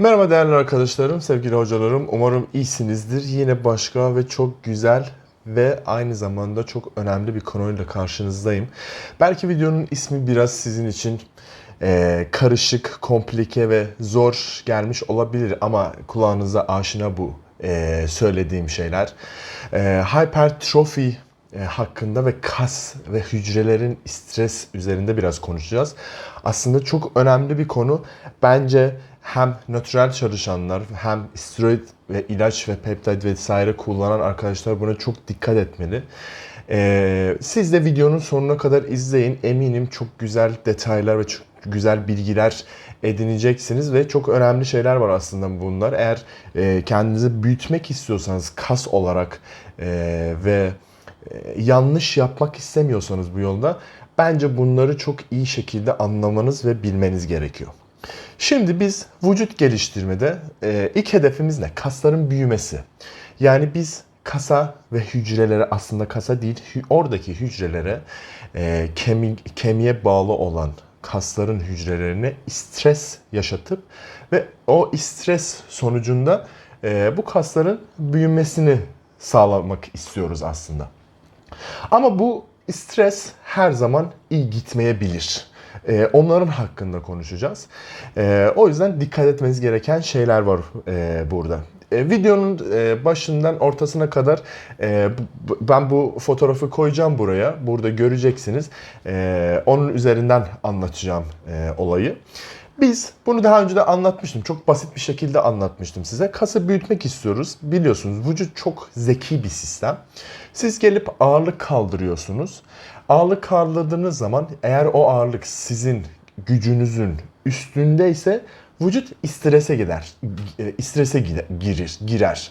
Merhaba değerli arkadaşlarım, sevgili hocalarım. Umarım iyisinizdir. Yine başka ve çok güzel ve aynı zamanda çok önemli bir konuyla karşınızdayım. Belki videonun ismi biraz sizin için e, karışık, komplike ve zor gelmiş olabilir ama kulağınıza aşina bu e, söylediğim şeyler. E, hypertrophy e, hakkında ve kas ve hücrelerin stres üzerinde biraz konuşacağız. Aslında çok önemli bir konu. Bence hem natürel çalışanlar hem steroid ve ilaç ve peptide vesaire kullanan arkadaşlar buna çok dikkat etmeli. Ee, siz de videonun sonuna kadar izleyin. Eminim çok güzel detaylar ve çok güzel bilgiler edineceksiniz ve çok önemli şeyler var aslında bunlar. Eğer e, kendinizi büyütmek istiyorsanız kas olarak e, ve e, yanlış yapmak istemiyorsanız bu yolda bence bunları çok iyi şekilde anlamanız ve bilmeniz gerekiyor. Şimdi biz vücut geliştirmede e, ilk hedefimiz ne? Kasların büyümesi. Yani biz kasa ve hücrelere aslında kasa değil oradaki hücrelere e, kemik, kemiğe bağlı olan kasların hücrelerine stres yaşatıp ve o stres sonucunda e, bu kasların büyümesini sağlamak istiyoruz aslında. Ama bu stres her zaman iyi gitmeyebilir. Ee, onların hakkında konuşacağız. Ee, o yüzden dikkat etmeniz gereken şeyler var e, burada. E, videonun e, başından ortasına kadar ben bu fotoğrafı koyacağım buraya. Burada göreceksiniz. Onun üzerinden anlatacağım olayı. Biz bunu daha önce de anlatmıştım. Çok basit bir şekilde anlatmıştım size. Kası büyütmek istiyoruz. Biliyorsunuz vücut çok zeki bir sistem. Siz gelip ağırlık kaldırıyorsunuz. Ağırlık kaldırdığınız zaman eğer o ağırlık sizin gücünüzün üstündeyse vücut strese gider. e, strese girir, girer.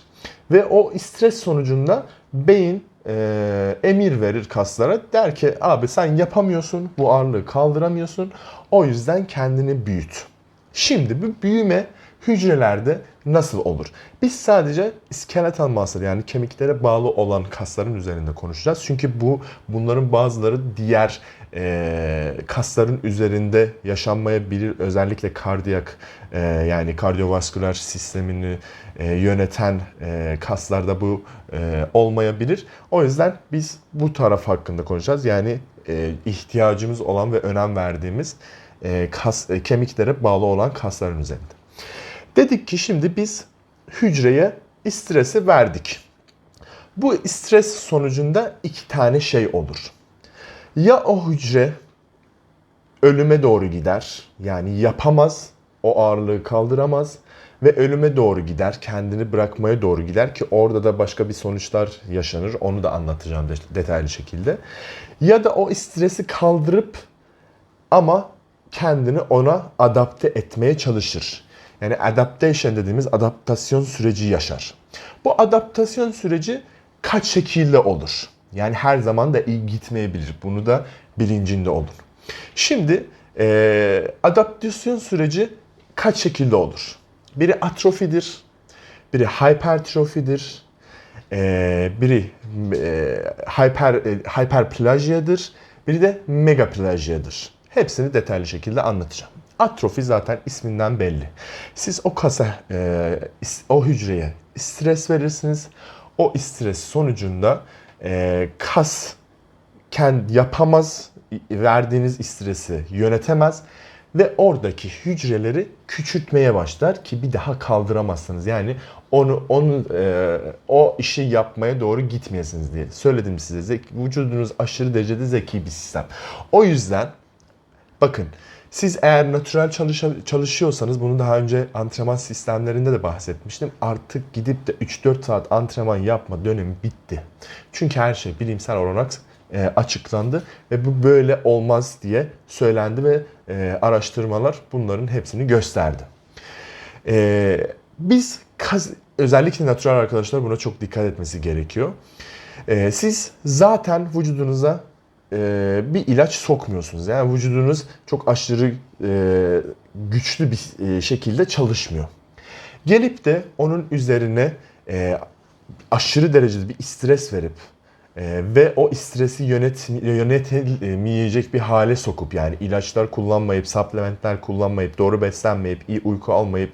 Ve o stres sonucunda beyin e, emir verir kaslara. Der ki abi sen yapamıyorsun, bu ağırlığı kaldıramıyorsun. O yüzden kendini büyüt. Şimdi bu büyüme hücrelerde nasıl olur? Biz sadece skeletal muscle yani kemiklere bağlı olan kasların üzerinde konuşacağız. Çünkü bu bunların bazıları diğer e, kasların üzerinde yaşanmayabilir. Özellikle kardiyak e, yani kardiyovasküler sistemini e, yöneten e, kaslarda bu e, olmayabilir. O yüzden biz bu taraf hakkında konuşacağız. Yani e, ihtiyacımız olan ve önem verdiğimiz e, kas e, kemiklere bağlı olan kasların üzerinde. Dedik ki şimdi biz hücreye stresi verdik. Bu stres sonucunda iki tane şey olur. Ya o hücre ölüme doğru gider. Yani yapamaz, o ağırlığı kaldıramaz ve ölüme doğru gider, kendini bırakmaya doğru gider ki orada da başka bir sonuçlar yaşanır. Onu da anlatacağım de- detaylı şekilde. Ya da o stresi kaldırıp ama kendini ona adapte etmeye çalışır. Yani adaptation dediğimiz adaptasyon süreci yaşar. Bu adaptasyon süreci kaç şekilde olur? Yani her zaman da iyi gitmeyebilir. Bunu da bilincinde olun. Şimdi eee, adaptasyon süreci kaç şekilde olur? Biri atrofidir, biri hypertrofidir, eee, biri eee, hyper e, hyperplajiyadır, biri de megaplajiyadır. Hepsini detaylı şekilde anlatacağım. Atrofi zaten isminden belli. Siz o kasa, is- o hücreye stres verirsiniz. O stres sonucunda eee, kas kendi yapamaz, verdiğiniz stresi yönetemez ve oradaki hücreleri küçültmeye başlar ki bir daha kaldıramazsınız. Yani onu onu e, o işi yapmaya doğru gitmeyesiniz diye söyledim size. Zek, vücudunuz aşırı derecede zeki bir sistem. O yüzden Bakın siz eğer natürel çalışıyorsanız bunu daha önce antrenman sistemlerinde de bahsetmiştim. Artık gidip de 3-4 saat antrenman yapma dönemi bitti. Çünkü her şey bilimsel olarak e, açıklandı ve bu böyle olmaz diye söylendi ve e, araştırmalar bunların hepsini gösterdi. E, biz kas, özellikle natürel arkadaşlar buna çok dikkat etmesi gerekiyor. E, siz zaten vücudunuza e, bir ilaç sokmuyorsunuz. Yani vücudunuz çok aşırı e, güçlü bir e, şekilde çalışmıyor. Gelip de onun üzerine e, aşırı derecede bir stres verip e, ve o stresi yönet, yönetemeyecek bir hale sokup yani ilaçlar kullanmayıp, supplementler kullanmayıp, doğru beslenmeyip, iyi uyku almayıp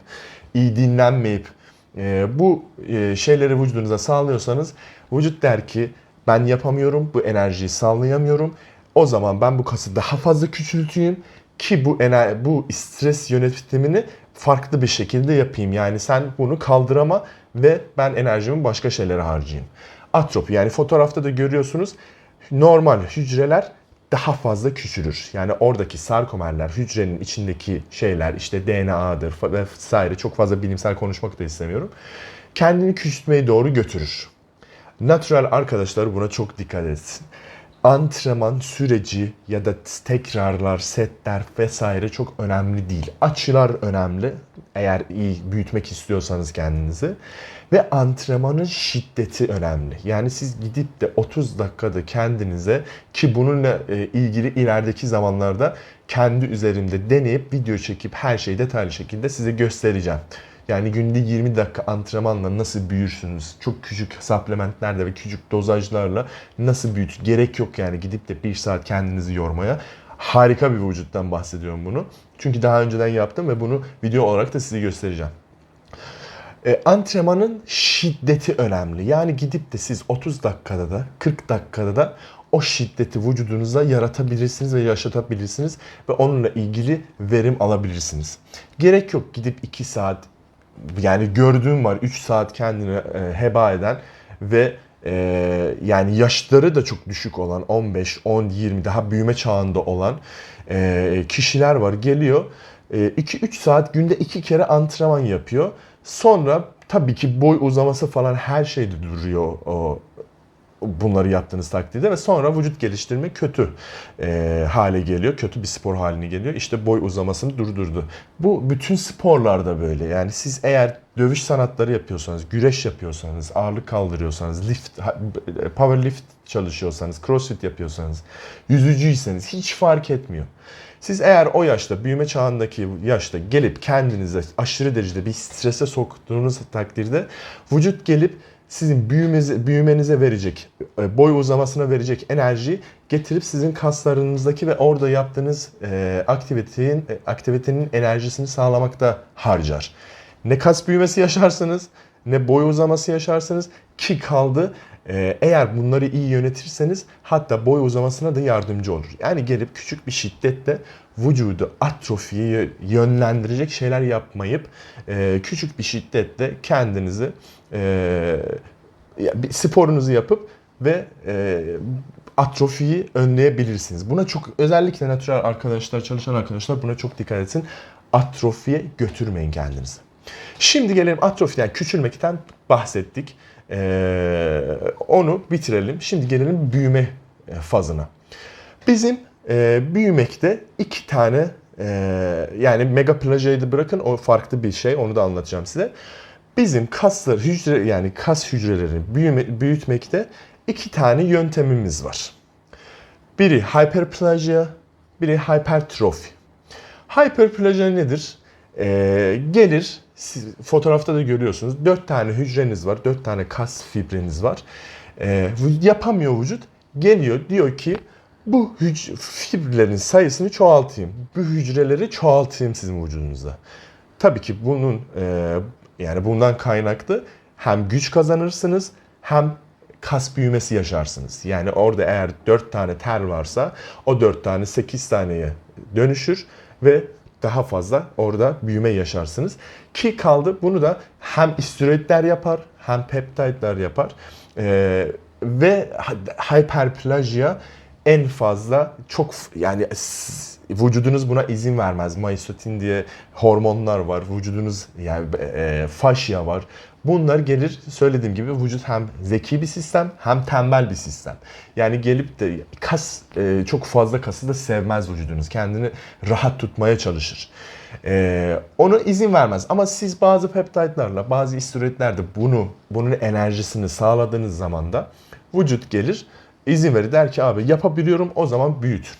iyi dinlenmeyip e, bu e, şeyleri vücudunuza sağlıyorsanız vücut der ki ben yapamıyorum, bu enerjiyi sağlayamıyorum. O zaman ben bu kası daha fazla küçülteyim ki bu ener bu stres yönetimini farklı bir şekilde yapayım. Yani sen bunu kaldırama ve ben enerjimi başka şeylere harcayayım. Atrofi yani fotoğrafta da görüyorsunuz normal hücreler daha fazla küçülür. Yani oradaki sarkomerler, hücrenin içindeki şeyler işte DNA'dır vesaire çok fazla bilimsel konuşmak da istemiyorum. Kendini küçültmeye doğru götürür. Natural arkadaşlar buna çok dikkat etsin. Antrenman süreci ya da tekrarlar, setler vesaire çok önemli değil. Açılar önemli eğer iyi büyütmek istiyorsanız kendinizi. Ve antrenmanın şiddeti önemli. Yani siz gidip de 30 dakikada kendinize ki bununla e, ilgili ilerideki zamanlarda kendi üzerimde deneyip video çekip her şeyi detaylı şekilde size göstereceğim. Yani günde 20 dakika antrenmanla nasıl büyürsünüz? Çok küçük supplementlerle ve küçük dozajlarla nasıl büyüt? Gerek yok yani gidip de bir saat kendinizi yormaya. Harika bir vücuttan bahsediyorum bunu. Çünkü daha önceden yaptım ve bunu video olarak da size göstereceğim. E, antrenmanın şiddeti önemli. Yani gidip de siz 30 dakikada da 40 dakikada da o şiddeti vücudunuza yaratabilirsiniz ve yaşatabilirsiniz ve onunla ilgili verim alabilirsiniz. Gerek yok gidip 2 saat yani gördüğüm var 3 saat kendini e, heba eden ve e, yani yaşları da çok düşük olan 15, 10, 20 daha büyüme çağında olan e, kişiler var. Geliyor 2-3 saat günde 2 kere antrenman yapıyor. Sonra tabii ki boy uzaması falan her şeyde duruyor o bunları yaptığınız takdirde ve sonra vücut geliştirme kötü e, hale geliyor. Kötü bir spor haline geliyor. İşte boy uzamasını durdurdu. Bu bütün sporlarda böyle. Yani siz eğer dövüş sanatları yapıyorsanız, güreş yapıyorsanız, ağırlık kaldırıyorsanız, lift, power lift çalışıyorsanız, crossfit yapıyorsanız, yüzücüyseniz hiç fark etmiyor. Siz eğer o yaşta, büyüme çağındaki yaşta gelip kendinize aşırı derecede bir strese soktuğunuz takdirde vücut gelip sizin büyümenize, büyümenize verecek, e, boy uzamasına verecek enerjiyi getirip sizin kaslarınızdaki ve orada yaptığınız e, aktivitenin, e, aktivitenin enerjisini sağlamakta harcar. Ne kas büyümesi yaşarsınız, ne boy uzaması yaşarsınız ki kaldı e, eğer bunları iyi yönetirseniz hatta boy uzamasına da yardımcı olur. Yani gelip küçük bir şiddetle vücudu atrofiye yönlendirecek şeyler yapmayıp e, küçük bir şiddetle kendinizi e, sporunuzu yapıp ve atrofiyi önleyebilirsiniz. Buna çok özellikle natural arkadaşlar, çalışan arkadaşlar buna çok dikkat etsin. Atrofiye götürmeyin kendinizi. Şimdi gelelim atrofiden, küçülmekten bahsettik. Ee, onu bitirelim. Şimdi gelelim büyüme fazına. Bizim e, büyümekte iki tane e, yani megaplajayı da bırakın o farklı bir şey onu da anlatacağım size. Bizim kaslar hücre yani kas hücrelerini büyüme, büyütmekte iki tane yöntemimiz var. Biri hyperplasia, biri hypertrofi. Hyperplasia nedir? Ee, gelir, siz, fotoğrafta da görüyorsunuz. Dört tane hücreniz var, dört tane kas fibriniz var. Ee, yapamıyor vücut. Geliyor diyor ki bu hüc- fibrlerin sayısını çoğaltayım. Bu hücreleri çoğaltayım sizin vücudunuzda. Tabii ki bunun e, yani bundan kaynaklı hem güç kazanırsınız hem kas büyümesi yaşarsınız. Yani orada eğer 4 tane ter varsa o 4 tane 8 taneye dönüşür ve daha fazla orada büyüme yaşarsınız. Ki kaldı bunu da hem istiroidler yapar hem peptidler yapar. Ee, ve hyperplasia en fazla çok yani vücudunuz buna izin vermez. Myostatin diye hormonlar var. Vücudunuz yani e, faşya var. Bunlar gelir söylediğim gibi vücut hem zeki bir sistem hem tembel bir sistem. Yani gelip de kas e, çok fazla kası da sevmez vücudunuz. Kendini rahat tutmaya çalışır. E, ona izin vermez. Ama siz bazı peptidlerle, bazı istiroidlerde bunu, bunun enerjisini sağladığınız zaman da vücut gelir izin verir der ki abi yapabiliyorum o zaman büyütür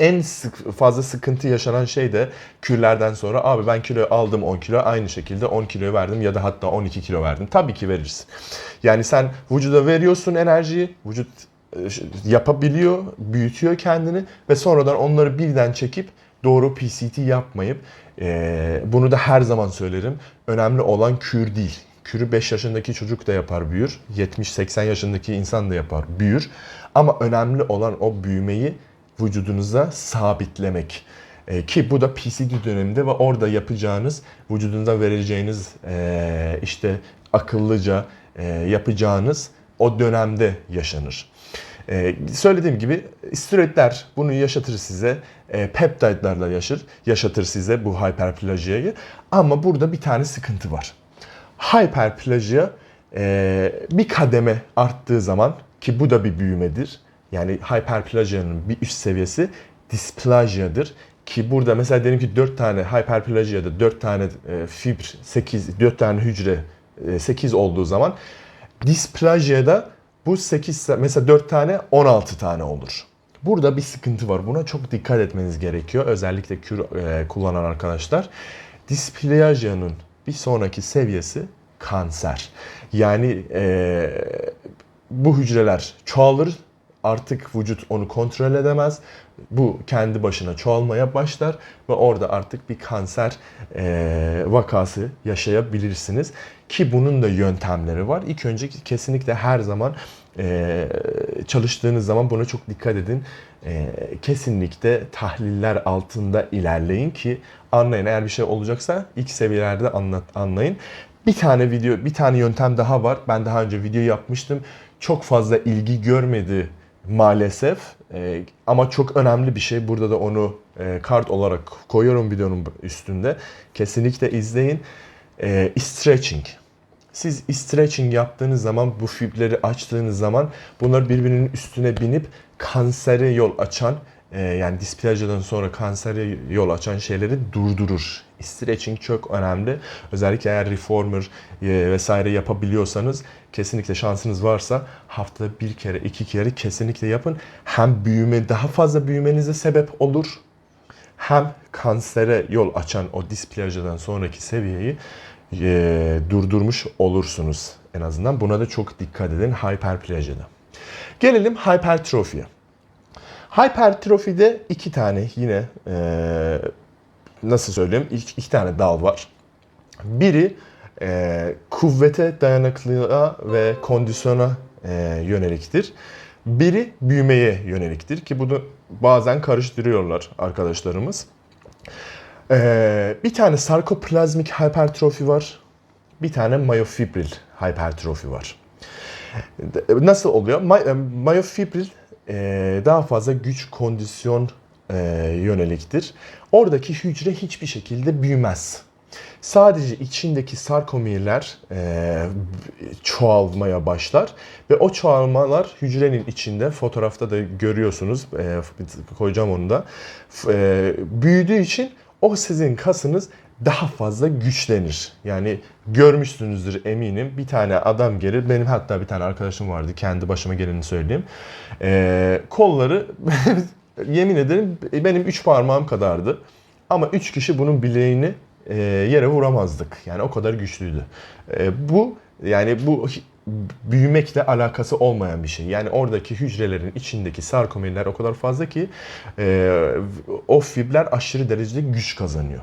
en sık, fazla sıkıntı yaşanan şey de kürlerden sonra abi ben kilo aldım 10 kilo aynı şekilde 10 kilo verdim ya da hatta 12 kilo verdim. Tabii ki verirsin. Yani sen vücuda veriyorsun enerjiyi, vücut yapabiliyor, büyütüyor kendini ve sonradan onları birden çekip doğru PCT yapmayıp e, bunu da her zaman söylerim. Önemli olan kür değil. Kürü 5 yaşındaki çocuk da yapar büyür. 70-80 yaşındaki insan da yapar büyür. Ama önemli olan o büyümeyi vücudunuza sabitlemek. E, ki bu da PCD döneminde ve orada yapacağınız, vücudunuza vereceğiniz e, işte akıllıca e, yapacağınız o dönemde yaşanır. Ee, söylediğim gibi steroidler bunu yaşatır size. E, peptidlerle yaşır, yaşatır size bu hiperplajiyayı. Ama burada bir tane sıkıntı var. Hiperplajiya e, bir kademe arttığı zaman ki bu da bir büyümedir. Yani hiperplajiyanın bir üst seviyesi displajiyadır. Ki burada mesela diyelim ki 4 tane hiperplajiyada 4 tane e, fibr, 8, 4 tane hücre e, 8 olduğu zaman displajiyada bu 8 mesela 4 tane 16 tane olur. Burada bir sıkıntı var. Buna çok dikkat etmeniz gerekiyor. Özellikle kür e, kullanan arkadaşlar. Displajiyanın bir sonraki seviyesi kanser. Yani e, bu hücreler çoğalır. Artık vücut onu kontrol edemez. Bu kendi başına çoğalmaya başlar ve orada artık bir kanser e, vakası yaşayabilirsiniz. Ki bunun da yöntemleri var. İlk önce kesinlikle her zaman e, çalıştığınız zaman buna çok dikkat edin. E, kesinlikle tahliller altında ilerleyin ki anlayın. Eğer bir şey olacaksa ilk seviyelerde anlat, anlayın. Bir tane video, bir tane yöntem daha var. Ben daha önce video yapmıştım. Çok fazla ilgi görmedi maalesef. E, ama çok önemli bir şey. Burada da onu e, kart olarak koyuyorum videonun üstünde. Kesinlikle izleyin. E, stretching. Siz stretching yaptığınız zaman, bu fibleri açtığınız zaman bunlar birbirinin üstüne binip kansere yol açan e, yani displajiyadan sonra kansere yol açan şeyleri durdurur. Stretching çok önemli. Özellikle eğer reformer e, vesaire yapabiliyorsanız kesinlikle şansınız varsa haftada bir kere iki kere kesinlikle yapın. Hem büyüme daha fazla büyümenize sebep olur hem kansere yol açan o displajiyadan sonraki seviyeyi e, durdurmuş olursunuz en azından. Buna da çok dikkat edin hiperplajide. Gelelim hipertrofiye. Hipertrofide iki tane yine e, nasıl söyleyeyim iki, iki tane dal var. Biri e, kuvvete, dayanıklılığa ve kondisyona e, yöneliktir. Biri büyümeye yöneliktir ki bunu bazen karıştırıyorlar arkadaşlarımız. Ee, bir tane sarkoplazmik hipertrofi var. Bir tane mayofibril hipertrofi var. Nasıl oluyor? Ma- mayofibril e, daha fazla güç kondisyon e, yöneliktir. Oradaki hücre hiçbir şekilde büyümez. Sadece içindeki sarkomerler e, çoğalmaya başlar ve o çoğalmalar hücrenin içinde fotoğrafta da görüyorsunuz e, koyacağım onu da e, büyüdüğü için o sizin kasınız daha fazla güçlenir. Yani görmüşsünüzdür eminim. Bir tane adam gelir. Benim hatta bir tane arkadaşım vardı. Kendi başıma geleni söyleyeyim. Ee, kolları yemin ederim benim üç parmağım kadardı. Ama üç kişi bunun bileğini e, yere vuramazdık. Yani o kadar güçlüydü. E, bu yani bu büyümekle alakası olmayan bir şey. Yani oradaki hücrelerin içindeki sarkomerler o kadar fazla ki e, o fibrer aşırı derecede güç kazanıyor.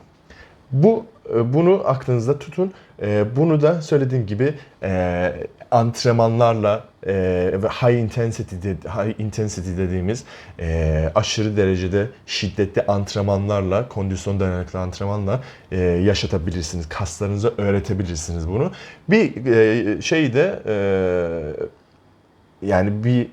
Bu bunu aklınızda tutun. E, bunu da söylediğim gibi e, antrenmanlarla ve high intensity high intensity dediğimiz aşırı derecede şiddetli antrenmanlarla, kondisyon dayanıklı antrenmanla yaşatabilirsiniz. Kaslarınıza öğretebilirsiniz bunu. Bir şey de yani bir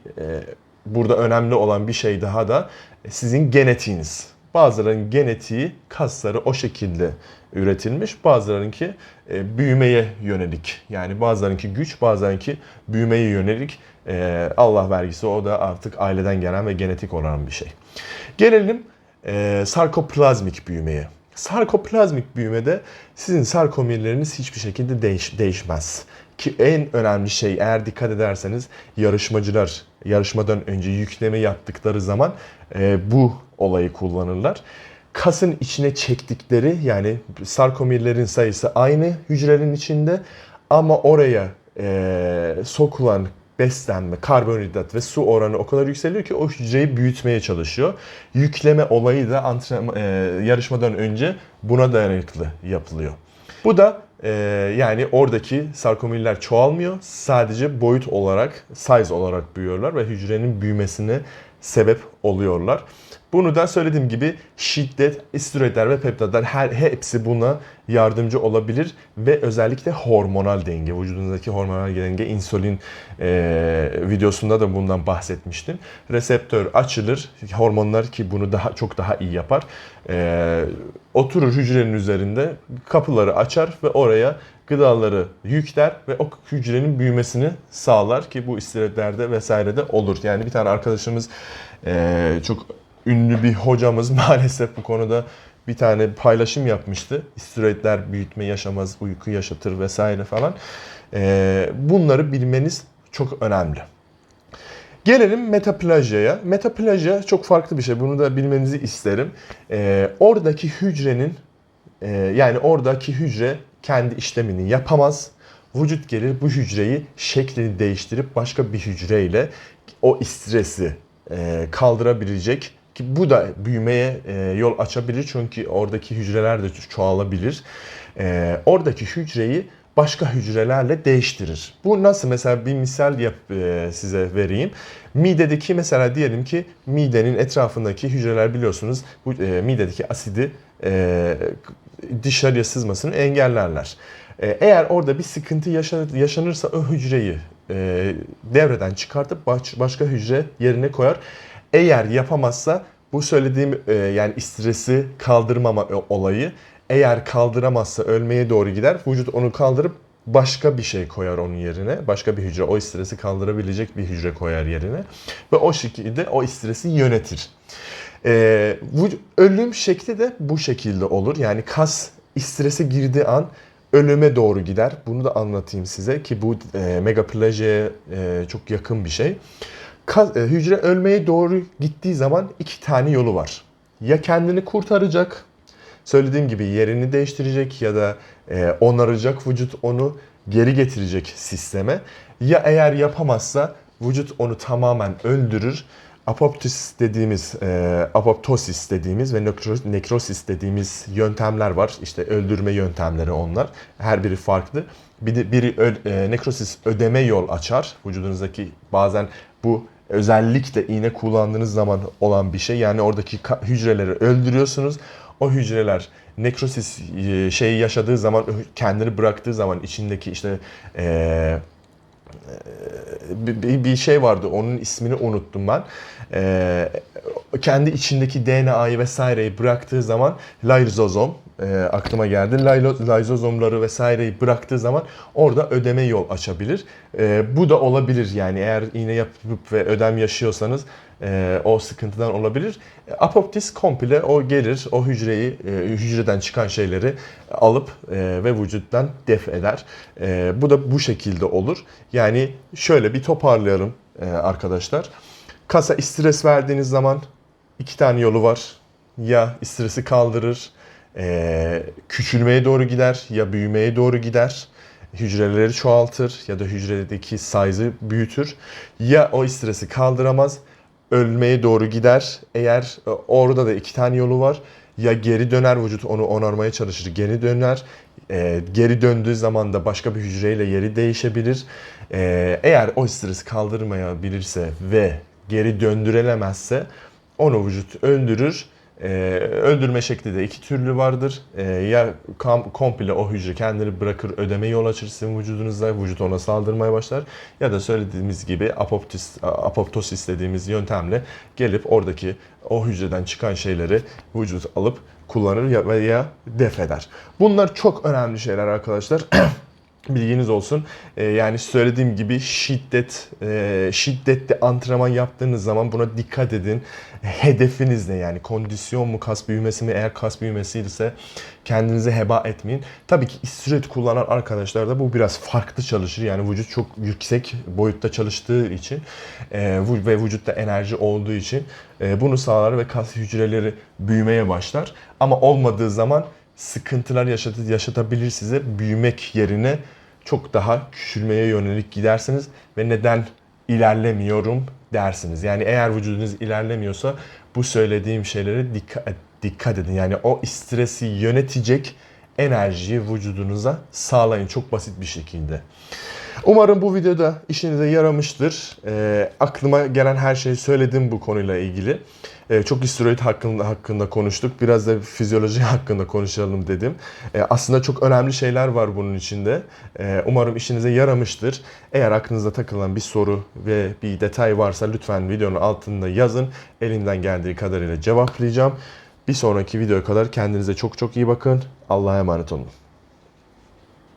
burada önemli olan bir şey daha da sizin genetiğiniz. Bazılarının genetiği kasları o şekilde üretilmiş. Bazılarınki e, büyümeye yönelik. Yani bazılarınki güç, bazılarınki büyümeye yönelik. E, Allah vergisi o da artık aileden gelen ve genetik olan bir şey. Gelelim e, sarkoplazmik büyümeye. Sarkoplazmik büyümede sizin sarkomerleriniz hiçbir şekilde değiş, değişmez. Ki en önemli şey eğer dikkat ederseniz yarışmacılar yarışmadan önce yükleme yaptıkları zaman e, bu olayı kullanırlar. Kasın içine çektikleri yani sarkomerlerin sayısı aynı hücrenin içinde ama oraya e, sokulan beslenme, karbonhidrat ve su oranı o kadar yükseliyor ki o hücreyi büyütmeye çalışıyor. Yükleme olayı da antrenman, e, yarışmadan önce buna dayanıklı yapılıyor. Bu da e, yani oradaki sarkomiller çoğalmıyor. Sadece boyut olarak, size olarak büyüyorlar ve hücrenin büyümesine sebep oluyorlar. Bunu da söylediğim gibi şiddet, istiroidler ve peptidler her hepsi buna yardımcı olabilir ve özellikle hormonal denge, vücudunuzdaki hormonal denge, insülin e, videosunda da bundan bahsetmiştim. Reseptör açılır, hormonlar ki bunu daha çok daha iyi yapar. E, oturur hücrenin üzerinde, kapıları açar ve oraya gıdaları yükler ve o hücrenin büyümesini sağlar ki bu istiroidlerde vesairede olur. Yani bir tane arkadaşımız e, çok ünlü bir hocamız maalesef bu konuda bir tane paylaşım yapmıştı. İstiroidler büyütme yaşamaz, uyku yaşatır vesaire falan. Ee, bunları bilmeniz çok önemli. Gelelim metaplajyaya. Metaplajya çok farklı bir şey. Bunu da bilmenizi isterim. Ee, oradaki hücrenin e, yani oradaki hücre kendi işlemini yapamaz. Vücut gelir bu hücreyi şeklini değiştirip başka bir hücreyle o stresi e, kaldırabilecek ki bu da büyümeye e, yol açabilir çünkü oradaki hücreler de çoğalabilir. E, oradaki hücreyi başka hücrelerle değiştirir. Bu nasıl mesela bir misal yap e, size vereyim. Midedeki mesela diyelim ki midenin etrafındaki hücreler biliyorsunuz bu e, midedeki asidi e, dışarıya sızmasını engellerler. E, eğer orada bir sıkıntı yaşa- yaşanırsa o hücreyi e, devreden çıkartıp baş- başka hücre yerine koyar. Eğer yapamazsa bu söylediğim e, yani stresi kaldırmama olayı eğer kaldıramazsa ölmeye doğru gider. Vücut onu kaldırıp başka bir şey koyar onun yerine. Başka bir hücre o stresi kaldırabilecek bir hücre koyar yerine. Ve o şekilde o stresi yönetir. Ee, ölüm şekli de bu şekilde olur. Yani kas strese girdiği an ölüme doğru gider. Bunu da anlatayım size ki bu e, megaplajeye e, çok yakın bir şey. E, hücre ölmeye doğru gittiği zaman iki tane yolu var. Ya kendini kurtaracak, söylediğim gibi yerini değiştirecek ya da e, onaracak vücut onu geri getirecek sisteme. Ya eğer yapamazsa vücut onu tamamen öldürür. Apoptosis dediğimiz, e, apoptosis dediğimiz ve nekro- nekrosis dediğimiz yöntemler var. İşte öldürme yöntemleri onlar. Her biri farklı. Bir de biri ö- e, nekrosis ödeme yol açar. Vücudunuzdaki bazen bu özellikle iğne kullandığınız zaman olan bir şey. Yani oradaki hücreleri öldürüyorsunuz. O hücreler nekrosis e, şeyi yaşadığı zaman kendini bıraktığı zaman içindeki işte e, bir, bir- bir şey vardı onun ismini unuttum ben. E, kendi içindeki DNA'yı vesaireyi bıraktığı zaman lizozom e, aklıma geldi. Lizozomları vesaireyi bıraktığı zaman orada ödeme yol açabilir. E, bu da olabilir yani eğer iğne yapıp ve ödem yaşıyorsanız e, o sıkıntıdan olabilir. Apoptis komple o gelir, o hücreyi, e, hücreden çıkan şeyleri alıp e, ve vücuttan def eder. E, bu da bu şekilde olur. Yani şöyle bir toparlayalım e, arkadaşlar. Kasa stres verdiğiniz zaman iki tane yolu var. Ya stresi kaldırır, e, küçülmeye doğru gider ya büyümeye doğru gider. Hücreleri çoğaltır ya da hücredeki size'ı büyütür. Ya o stresi kaldıramaz, ölmeye doğru gider. Eğer e, orada da iki tane yolu var. Ya geri döner vücut onu onarmaya çalışır, geri döner. E, geri döndüğü zaman da başka bir hücreyle yeri değişebilir. E, eğer o stresi kaldırmayabilirse ve geri döndürülemezse onu vücut öldürür. Ee, öldürme şekli de iki türlü vardır. Ee, ya kam- komple o hücre kendini bırakır ödeme yol açır sizin vücudunuzda. Vücut ona saldırmaya başlar. Ya da söylediğimiz gibi apoptis, apoptosis dediğimiz yöntemle gelip oradaki o hücreden çıkan şeyleri vücut alıp kullanır ya veya def eder. Bunlar çok önemli şeyler arkadaşlar. Bilginiz olsun. Ee, yani söylediğim gibi şiddet, e, şiddetli antrenman yaptığınız zaman buna dikkat edin. Hedefiniz ne yani? Kondisyon mu, kas büyümesi mi? Eğer kas büyümesi ise kendinizi heba etmeyin. Tabii ki istiroid kullanan arkadaşlarda bu biraz farklı çalışır. Yani vücut çok yüksek boyutta çalıştığı için e, ve vücutta enerji olduğu için e, bunu sağlar ve kas hücreleri büyümeye başlar. Ama olmadığı zaman sıkıntılar yaşatı, yaşatabilir size. Büyümek yerine çok daha küçülmeye yönelik gidersiniz ve neden ilerlemiyorum dersiniz. Yani eğer vücudunuz ilerlemiyorsa bu söylediğim şeylere dikkat, dikkat edin. Yani o stresi yönetecek enerjiyi vücudunuza sağlayın çok basit bir şekilde. Umarım bu videoda işinize yaramıştır. Ee, aklıma gelen her şeyi söyledim bu konuyla ilgili. Ee, çok istiroid hakkında, hakkında konuştuk. Biraz da fizyoloji hakkında konuşalım dedim. Ee, aslında çok önemli şeyler var bunun içinde. Ee, umarım işinize yaramıştır. Eğer aklınıza takılan bir soru ve bir detay varsa lütfen videonun altında yazın. Elimden geldiği kadarıyla cevaplayacağım. Bir sonraki videoya kadar kendinize çok çok iyi bakın. Allah'a emanet olun.